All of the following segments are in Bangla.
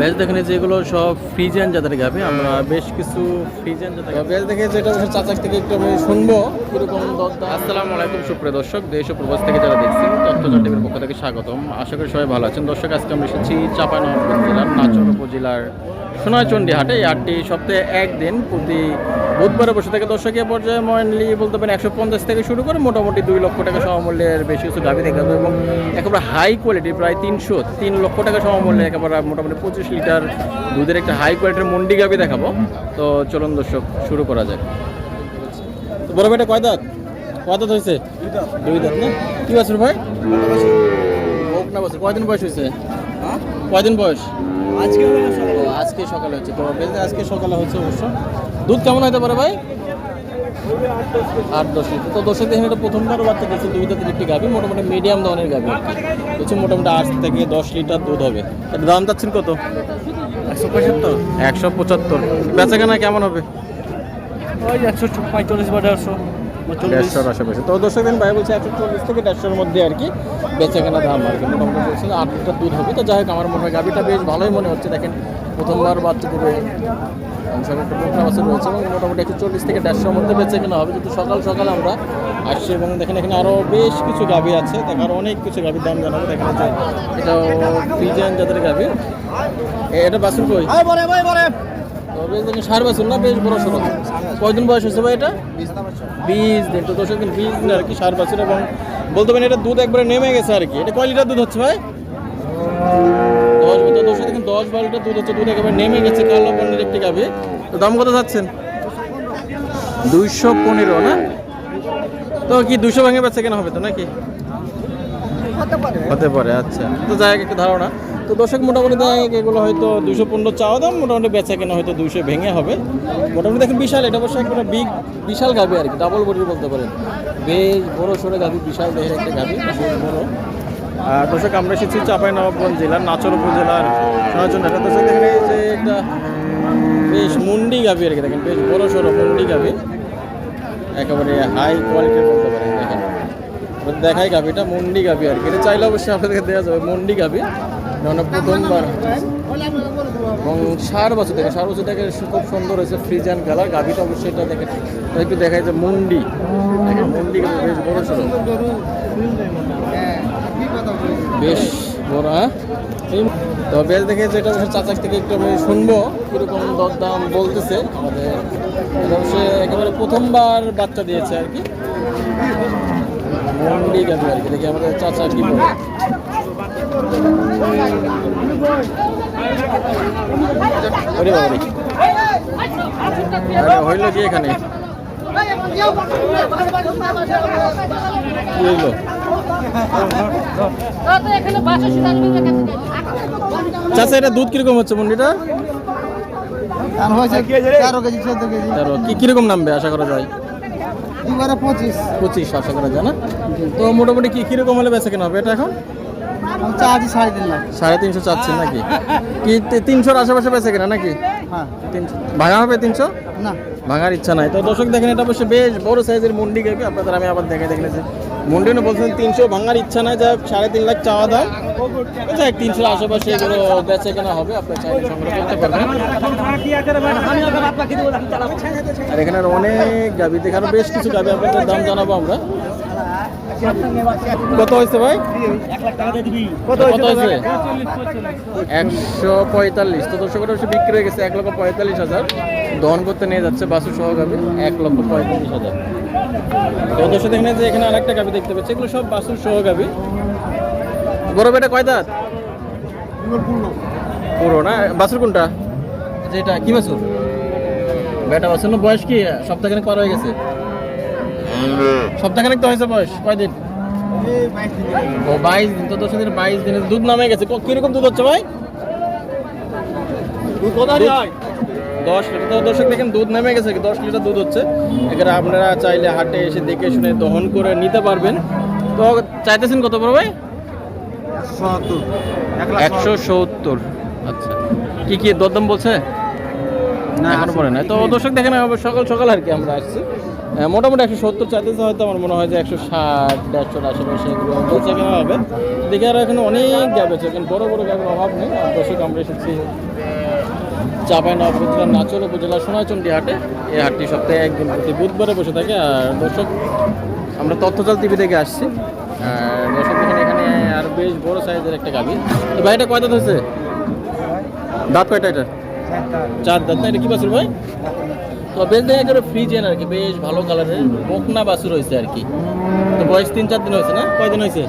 বেশ দেখেন যেগুলো সব ফ্রিজেন জাতের গাভি আমরা বেশ কিছু ফ্রিজেন জাতের বেশ দেখে যেটা চাচাক থেকে একটু আমি শুনব কীরকম আসসালামু আলাইকুম সুপ্রিয় দর্শক দেশ ও প্রবাস থেকে যারা দেখছেন তথ্য টিভির পক্ষ থেকে স্বাগতম। আশা করি সবাই ভালো আছেন। দর্শক আজকে আমরা এসেছি চাঁপাইনবাবগঞ্জ জেলার নাচর উপজেলার সোনাচন্ডী হাটে এই হাটটি সপ্তাহে একদিন প্রতি বুধবারে বসে থেকে দর্শকীয় পর্যায়ে ময়নলি বলতে পারেন একশো পঞ্চাশ থেকে শুরু করে মোটামুটি দুই লক্ষ টাকা সমমূল্যের বেশি কিছু গাভি দেখা যাবে এবং একেবারে হাই কোয়ালিটি প্রায় তিনশো তিন লক্ষ টাকা সমমূল্যে একেবারে মোটামুটি পঁচিশ লিটার দুধের একটা হাই কোয়ালিটির মন্ডি গাভি দেখাবো। তো চলুন দর্শক শুরু করা যাক। তো বড় ভাইটা কয় দাঁত? কয় দাঁত হয়েছে? দুই দাঁত। না? কি বছর ভাই কয়দিন বয়স হয়েছে? কয়দিন বয়স? আজকে আজকে সকালে হচ্ছে। তো বেশ আজকে সকালে হচ্ছে অবশ্য। দুধ কেমন হতে পারে ভাই? আট দশ লিটার। তো দশের দেখেন এটা প্রথমবার বাচ্চা দিচ্ছে দুই দাঁতের একটি গাভি মোটামুটি মিডিয়াম ধরনের গাভি হচ্ছে মোটামুটি আট থেকে দশ লিটার দুধ হবে। এটা দাম চাচ্ছেন কত? একশো পঁচাত্তর একশো পঁচাত্তর। বেচা কেনা কেমন হবে? ওই একশো পঁয়তাল্লিশ বা দেড়শো। দেড়শোর আশেপাশে। তো দর্শক দিন ভাই বলছে একশো চল্লিশ থেকে দেড়শোর মধ্যে আর কি বেচা কেনা দাম আর কি। মোটামুটি বলছে আট লিটার দুধ হবে। তো যাই হোক আমার মনে হয় গাভিটা বেশ ভালোই মনে হচ্ছে। দেখেন প্রথমবার বাচ্চা সব একটা রয়েছে এবং মোটামুটি একশো চল্লিশ থেকে দেড়শোর মধ্যে বেচে কেনা হবে। যেহেতু সকাল সকাল আমরা আসছি এবং দেখেন এখানে আরও বেশ কিছু গাভি আছে। দেখ আরও অনেক কিছু গাভির দাম জানাব। দেখেন যে এটা ফ্রিজেন জাতের গাভি। এটা বাসুর কই? সার না বেশ বড় সড়ো কয়দিন বয়স হয়েছে ভাই এটা? দিন। তো দর্শক দিন আর কি সার বছর এবং বলতে পারেন এটা দুধ একবারে নেমে গেছে আর কি। এটা কয় লিটার দুধ হচ্ছে ভাই? দশ দেখেন দশ বারো লিটার দুধ হচ্ছে দুধ একেবারে নেমে গেছে কালো পনির একটি গাভি। তো দাম কত যাচ্ছেন? দুইশো পনেরো না? তো কি দুশো ভাঙে বেচা কেনা হবে তো নাকি? হতে পারে। আচ্ছা। তো যাই একটু ধারণা। তো দর্শক, মোটামুটি দেখা এগুলো হয়তো দুশো পনেরো চাওয়া দাম, মোটামুটি বেচা কেনা হয়তো দুশো ভেঙে হবে। মোটামুটি দেখেন বিশাল, এটা অবশ্য একটা বিগ, বিশাল গাভি আর কি ডাবল বডির বলতে পারেন। বেশ বড় সড়ো গাভি, বিশাল দেহের একটা গাভি, বেশ বড়। আর দর্শক, আমরা এসেছি চাপাই নবাবগঞ্জ জেলার নাচর উপজেলার সোনাচন্ডা দর্শক দেখেন এই যে একটা বেশ মুন্ডি গাভি আর কি, দেখেন, বেশ বড় সড়ো মুন্ডি গাভি। একেবারে হাই কোয়ালিটির বলতে পারেন, দেখেন। দেখাই গাভিটা, মন্ডি গাভি আর কি। এটা চাইলে অবশ্যই আপনাদেরকে দেওয়া যাবে, মন্ডি গাভি। কারণ প্রথমবার এবং সার বছর থেকে সার বছর থেকে খুব সুন্দর হয়েছে ফ্রিজ অ্যান্ড কালার গাভিটা অবশ্যই এটা দেখে একটু দেখাই যে মন্ডি। মন্ডি বেশ বড় ছিল। বেশ বড় হ্যাঁ? তো বেশ দেখে যেটা চাচাক থেকে একটু আমি শুনব কীরকম দরদাম বলতেছে। আমাদের এটা অবশ্যই একেবারে প্রথমবার বাচ্চা দিয়েছে আর কি। মন্ডি গাভি আর কি। দেখি আমাদের চাচা কি বলে। ওরে বাবা আরে হইল কি এখানে হইল চাচা এটা দুধ কীরকম হচ্ছে মন্ডিটা কি কীরকম নামবে আশা করা যায়? পঁচিশ। পঁচিশ আশা করা যায় না? তো মোটামুটি কি কীরকম হলে বেচা কেনা হবে এটা এখন? সাড়ে তিনশো চাচ্ছেন নাকি? কি তিনশোর আশেপাশে বেচা কেনা নাকি? হ্যাঁ। ভাঙা হবে তিনশো? না। ভাঙার ইচ্ছা নাই। তো দর্শক দেখেন এটা অবশ্যই বেশ বড় সাইজের মুন্ডি গাবি আপনাদের আমি আবার দেখে দেখলে যে মুন্ডি বলছেন তিনশো ভাঙার ইচ্ছা নাই। যা সাড়ে তিন লাখ চাওয়া দাম যাই তিনশোর আশেপাশে এগুলো বেচে কেনা হবে আপনার চাইলে সংগ্রহ করতে পারবেন। আর এখানে অনেক গাবি আরও বেশ কিছু গাবি আপনাদের দাম জানাব আমরা। কত হয়েছে ভাই? কত হয়েছে? একশো পঁয়তাল্লিশ। তো দর্শক বিক্রি হয়ে গেছে এক লক্ষ পঁয়তাল্লিশ হাজার। দহন করতে নিয়ে যাচ্ছে বাসু সহ এক লক্ষ পঁয়তাল্লিশ হাজার। তো দর্শক দেখেন যে এখানে আরেকটা গাবি দেখতে পাচ্ছি। এগুলো সব বাসুর সহ গাবি বড় বেটা কয় দাঁত? পুরো না? বাসুর কোনটা? যেটা কি বাসুর বেটা বাসুর বয়স কি? সপ্তাহখানেক পার হয়ে গেছে। সপ্তাহখানেক তো হয়েছে বয়স কয়দিন? ও বাইশ দিন তো দশ দিন বাইশ দিনের দুধ নামে গেছে। কীরকম দুধ হচ্ছে ভাই? দশ লিটার তো দর্শক দেখেন দুধ নেমে গেছে দশ লিটার দুধ হচ্ছে। এখানে আপনারা চাইলে হাটে এসে দেখে শুনে দহন করে নিতে পারবেন। তো চাইতেছেন কত বড় ভাই? একশো সত্তর। আচ্ছা। কি কি দরদাম বলছে? না, এখনও পরে না তো দর্শক দেখেন সকাল সকাল আর কি আমরা আসছি। মোটামুটি একশো সত্তর চাইতেছে, হয়তো আমার মনে হয় যে একশো ষাট দেড়শোর আশেপাশে এগুলো বেচা কেনা হবে। দেখে আর এখানে অনেক গ্যাপ আছে, এখানে বড় বড় গ্যাপের অভাব নেই। আর দর্শক, আমরা এসেছি চাপাই নবাব উপজেলার নাচল উপজেলা সোনাচন্ডী হাটে। এই হাটটি সপ্তাহে একদিন প্রতি বুধবারে বসে থাকে। আর দর্শক, আমরা তথ্যজাল টিভি থেকে আসছি। দর্শক, দেখেন এখানে আর বেশ বড় সাইজের একটা গাভি। তো ভাই, এটা কয় দাঁত হয়েছে? দাঁত কয়টা এটা? চার দাঁত। না, এটা কি বাছুর ভাই? ফ্রিজেন আর কি, বেশ ভালো কালারের হয়েছে আর কি। তো বয়স তিন, চার দিন না? কয়দিন হয়েছে?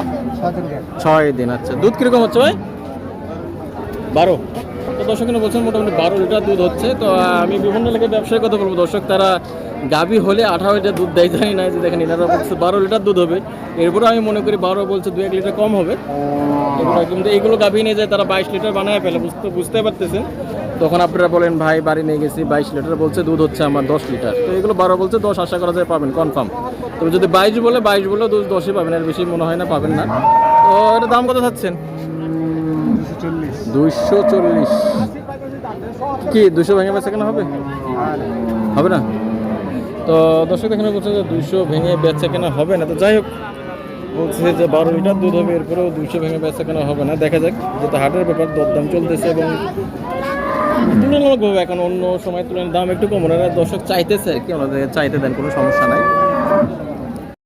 ছয় দিন আচ্ছা। দুধ কীরকম হচ্ছে ভাই? বারো। বলছেন মোটামুটি বারো লিটার দুধ হচ্ছে। তো আমি বিভিন্ন এলাকায় ব্যবসায়ী কথা বলব। দর্শক, তারা গাভী হলে আঠারো লিটার দুধ দেয়, জানি না যে দেখেন বলছে বারো লিটার দুধ হবে। এরপরে আমি মনে করি বারো বলছে দু এক লিটার কম হবে। এগুলো কিন্তু এইগুলো গাভী নিয়ে যায়, তারা বাইশ লিটার বানায় ফেলে, বুঝতে বুঝতে পারতেছেন। তখন আপনারা বলেন, ভাই, বাড়ি নিয়ে গেছি, বাইশ লিটার বলছে, দুধ হচ্ছে আমার দশ লিটার। তো এগুলো বারো বলছে, দশ আশা করা যায় পাবেন কনফার্ম তবে যদি বাইশ বলে বাইশ বলে দুধ দশই পাবেন আর বেশি মনে হয় না, পাবেন না। তো এটা দাম কত চাচ্ছেন? দুইশো চল্লিশ। কি দুশো ভেঙে বেচা কেনা হবে? হবে না? তো দর্শক, এখানে বলছে যে দুইশো ভেঙে বেচা কেনা হবে না। তো যাই হোক, বলছে যে বারো লিটার দুধ হবে, এরপরেও দুইশো ভেঙে বেচা কেনা হবে না। দেখা যাক, যেহেতু হাটের ব্যাপার, দরদাম চলতেছে এবং তুলনামূলকভাবে এখন অন্য সময় তুলনায় দাম একটু কম। ওনারা দর্শক চাইতেছে আর কি ওনাদের চাইতে দেন, কোনো সমস্যা নাই।